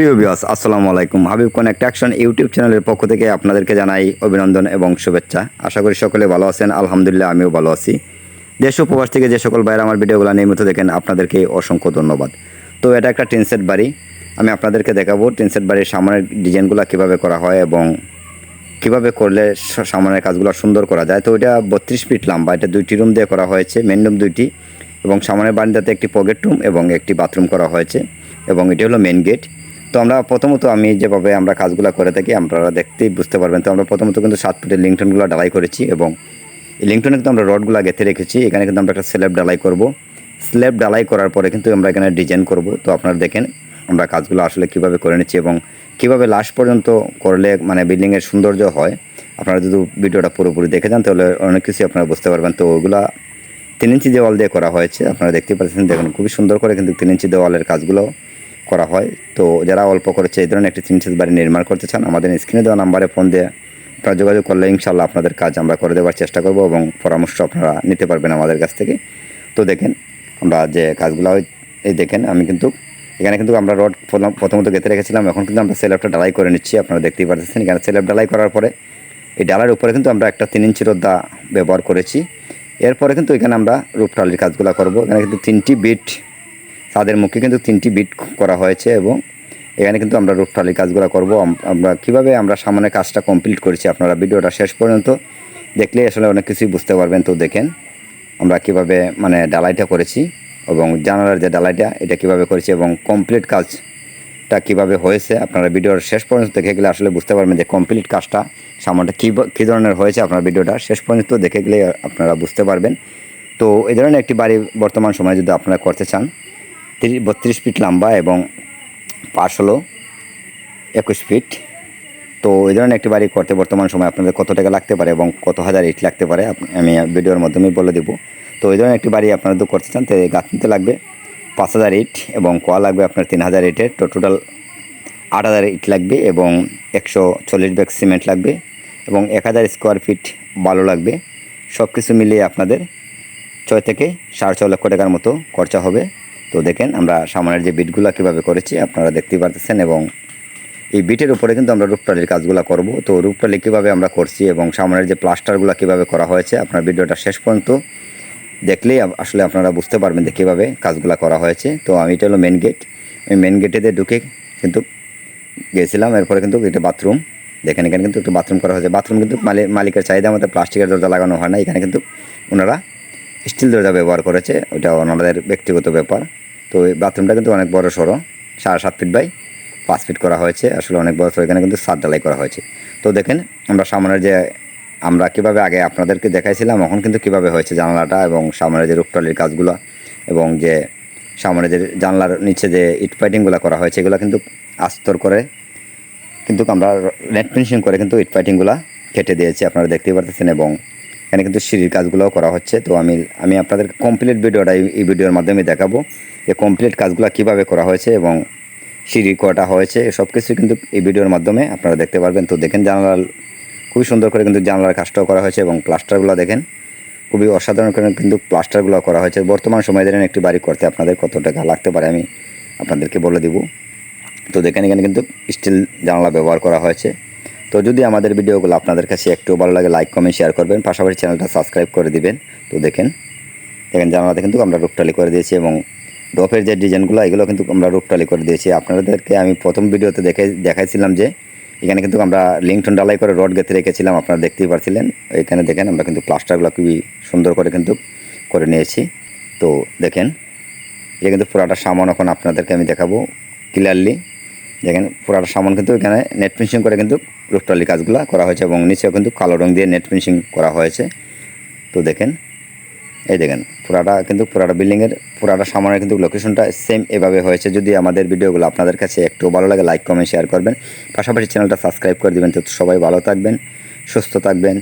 প্রিয় বিয়াস আসসালামু আলাইকুম। হাবিব কনেক্ট অ্যাকশন ইউটিউব চ্যানেলের পক্ষ থেকে আপনাদেরকে জানাই অভিনন্দন এবং শুভেচ্ছা। আশা করি সকলে ভালো আছেন, আলহামদুলিল্লাহ আমিও ভালো আছি। দেশ ও প্রবাস থেকে যে সকল বাইরে আমার ভিডিওগুলো নিয়মিত দেখেন, আপনাদেরকে অসংখ্য ধন্যবাদ। তো এটা একটা টিনসেট বাড়ি। আমি আপনাদেরকে দেখাবো টিনসেট বাড়ির সামনের ডিজাইনগুলো কীভাবে করা হয় এবং কীভাবে করলে সামনের কাজগুলো সুন্দর করা যায়। তো এটা বত্রিশ ফিট লম্বা, এটা দুইটি রুম দিয়ে করা হয়েছে মেন রুম দুইটি এবং সামনের বারান্দাতে একটি পকেট রুম এবং একটি বাথরুম করা হয়েছে এবং এটি হলো মেন গেট তো আমরা প্রথমত আমি যেভাবে আমরা কাজগুলো করে থাকি, আপনারা দেখতেই বুঝতে পারবেন। তো আমরা প্রথমত কিন্তু সাত ফুটের লিংটনগুলো ডালাই করেছি এবং এই লিংটনে কিন্তু আমরা রডগুলো গেঁথে রেখেছি। এখানে কিন্তু আমরা একটা স্ল্যাব ডালাই করব। স্ল্যাব ডালাই করার পরে কিন্তু আমরা এখানে ডিজাইন করব। তো আপনারা দেখেন আমরা কাজগুলো আসলে কীভাবে করে নিচ্ছি এবং কীভাবে লাস্ট পর্যন্ত করলে মানে বিল্ডিংয়ের সৌন্দর্য হয়। আপনারা যদি ভিডিওটা পুরোপুরি দেখে যান, তাহলে অনেক কিছু আপনারা বুঝতে পারবেন। তো ওগুলা তিন ইঞ্চি দেওয়াল দিয়ে করা হয়েছে। আপনারা দেখতে পাচ্ছেন, দেখুন খুবই সুন্দর করে কিন্তু তিন ইঞ্চি দেওয়ালের কাজগুলো করা হয়। তো যারা অল্প করেছে এই ধরনের একটি তিন ইঞ্চি বাড়ি নির্মাণ করতে চান, আমাদের স্ক্রিনে দেওয়া নাম্বারে ফোন দিয়ে আপনারা যোগাযোগ করলে ইনশাল্লাহ আপনাদের কাজ আমরা করে দেওয়ার চেষ্টা করব এবং পরামর্শ আপনারা নিতে পারবেন আমাদের কাছ থেকে। তো দেখেন, আমরা যে কাজগুলো হয়, এই দেখেন, আমি কিন্তু, এখানে কিন্তু আমরা রড প্রথম- প্রথমত গেঁথে রেখেছিলাম, এখন কিন্তু আমরা সেলাপটা ডালাই করে নিচ্ছি, আপনারা দেখতেই পাচ্ছেন এখানে সেলাপ ডালাই করার পরে এই ডালার উপরে কিন্তু আমরা একটা তিন ইঞ্চি রোদ্দা ব্যবহার করেছি। এরপরে কিন্তু এখানে আমরা রূপটালির কাজগুলো করব। এখানে কিন্তু তিনটি বিট তাদের মুখে কিন্তু তিনটি বিট করা হয়েছে এবং এখানে কিন্তু আমরা রূপটালির কাজগুলো করব। আমরা কীভাবে আমরা সামনে কাজটা কমপ্লিট করেছি আপনারা ভিডিওটা শেষ পর্যন্ত দেখলেই আসলে অনেক কিছুই বুঝতে পারবেন। তো দেখেন, আমরা কীভাবে মানে ডালাইটা করেছি এবং জানালার যে ডালাইটা এটা কীভাবে করেছি এবং কমপ্লিট কাজটা কীভাবে হয়েছে, আপনারা ভিডিওর শেষ পর্যন্ত দেখে গেলে আসলে বুঝতে পারবেন যে কমপ্লিট কাজটা সামানটা কী কী ধরনের হয়েছে। আপনার ভিডিওটা শেষ পর্যন্ত দেখে গেলে আপনারা বুঝতে পারবেন। তো এই ধরনের একটি বাড়ি বর্তমান সময়ে যদি আপনারা করতে চান বত্রিশ ফিট লম্বা এবং পাশ হলো একুশ ফিট। তো এই ধরনের একটি বাড়ি করতে বর্তমান সময় আপনাদের কত টাকা লাগতে পারে এবং কত হাজার ইট লাগতে পারে? আমি ভিডিওর মাধ্যমে বলে দেবো। তো এই ধরনের একটি বাড়ি আপনারা তো করতে চান, তো গাঁথনিতে লাগবে। পাঁচ হাজার ইট এবং কোয়া লাগবে আপনার তিন হাজার ইটের। তো টোটাল আট হাজার ইট লাগবে এবং একশো চল্লিশ ব্যাগ সিমেন্ট লাগবে এবং এক হাজার স্কোয়ার ফিট বালু লাগবে। সব কিছু মিলিয়ে আপনাদের ছয় থেকে সাড়ে ছয় লক্ষ টাকার মতো খরচা হবে। তো দেখেন, আমরা সামনের যে বিটগুলো কীভাবে করেছি আপনারা দেখতেই পারতেছেন এবং এই বিটের উপরে কিন্তু আমরা রূপটালির কাজগুলো করব। তো রূপটালি কীভাবে আমরা করছি এবং সামনের যে প্লাস্টারগুলো কীভাবে করা হয়েছে আপনার ভিডিওটা শেষ পর্যন্ত দেখলেই আসলে আপনারা বুঝতে পারবেন যে কীভাবে কাজগুলো করা হয়েছে। তো আমি, এটা হলো মেন গেট আমি মেন গেটেতে ঢুকে কিন্তু গেছিলাম। এরপরে কিন্তু এটা বাথরুম দেখেন, এখানে কিন্তু একটু বাথরুম করা হয়েছে। বাথরুম কিন্তু মালি- মালিকের চাহিদা মতো প্লাস্টিকের দরজা লাগানো হয় না। এখানে কিন্তু ওনারা স্টিল দরজা ব্যবহার করেছে ওটা ওনাদের ব্যক্তিগত ব্যাপার। তো এই বাথরুমটা কিন্তু অনেক বড় সড়ো, সাড়ে সাত ফিট বাই পাঁচ ফিট করা হয়েছে, আসলে অনেক বড় সড়ো, এখানে কিন্তু সাত ডালাই করা হয়েছে। তো দেখেন, আমরা সামনের যে, আমরা কীভাবে আগে আপনাদেরকে দেখাইছিলাম, এখন কিন্তু কীভাবে হয়েছে জানালাটা এবং সামনের যে রূপটলির কাজগুলো এবং যে সামনে যে জানলার নিচে যে ইট ফাইটিংগুলো করা হয়েছে, এগুলো কিন্তু আস্তর করে কিন্তু আমরা নেট ফিনিশিং করে কিন্তু ইট ফাইটিংগুলো কেটে দিয়েছি, আপনারা দেখতেই পারতেছেন এবং এখানে কিন্তু সিঁড়ির কাজগুলোও করা হচ্ছে। তো আমি আমি আপনাদের কমপ্লিট ভিডিওটা এই- ভিডিওর মাধ্যমে দেখাবো যে কমপ্লিট কাজগুলো কীভাবে করা হয়েছে এবং সিঁড়ি কটা হয়েছে সব কিছু কিন্তু এই ভিডিওর মাধ্যমে আপনারা দেখতে পারবেন। তো দেখেন জানালার, খুবই সুন্দর করে কিন্তু জানালার কাজটাও করা হয়েছে এবং প্লাস্টারগুলো দেখেন, খুবই অসাধারণ করে কিন্তু প্লাস্টারগুলো করা হয়েছে। বর্তমান সময় ধরেন একটি বাড়ি করতে আপনাদের কত টাকা লাগতে পারে আমি আপনাদেরকে বলে দিব। তো দেখেন এখানে কিন্তু স্টিল জানালা ব্যবহার করা হয়েছে। তো যদি আমাদের ভিডিওগুলো আপনাদের কাছে একটু ভালো লাগে লাইক কমেন্ট শেয়ার করবেন। পাশাপাশি চ্যানেলটা সাবস্ক্রাইব করে দিবেন। তো দেখেন দেখেন জানালাতে কিন্তু আমরা রূপটালি করে দিয়েছি এবং ডপের যে ডিজাইনগুলো, এগুলো কিন্তু আমরা রূপটালি করে দিয়েছি। আপনাদেরকে আমি প্রথম ভিডিওতে দেখে, দেখাইছিলাম যে এখানে কিন্তু আমরা লিংটন ডালাই করে রড গেঁথে রেখেছিলাম, আপনারা দেখতেই পারছিলেন। এখানে দেখেন, আমরা কিন্তু প্লাস্টারগুলো খুবই সুন্দর করে কিন্তু করে নিয়েছি। তো দেখেন, এটা কিন্তু পুরাটা সামান, এখন আপনাদেরকে আমি দেখাবো ক্লিয়ারলি দেখেন পুরাটা সামান কিন্তু এখানে নেট ফিনিশিং করে কিন্তু রুফটালি কাজগুলো করা হয়েছে এবং নিচেও কিন্তু কালো রং দিয়ে নেট ফিনিশিং করা হয়েছে। তো দেখেন, এই দেখেন, পুরাটা কিন্তু পুরাটা বিল্ডিংয়ের পুরাটা সামানের কিন্তু লোকেশনটা সেম এভাবে হয়েছে। যদি আমাদের ভিডিওগুলো আপনাদের কাছে একটু ভালো লাগে লাইক কমেন্ট শেয়ার করবেন। পাশাপাশি চ্যানেলটা সাবস্ক্রাইব করে দেবেন। তো সবাই ভালো থাকবেন, সুস্থ থাকবেন।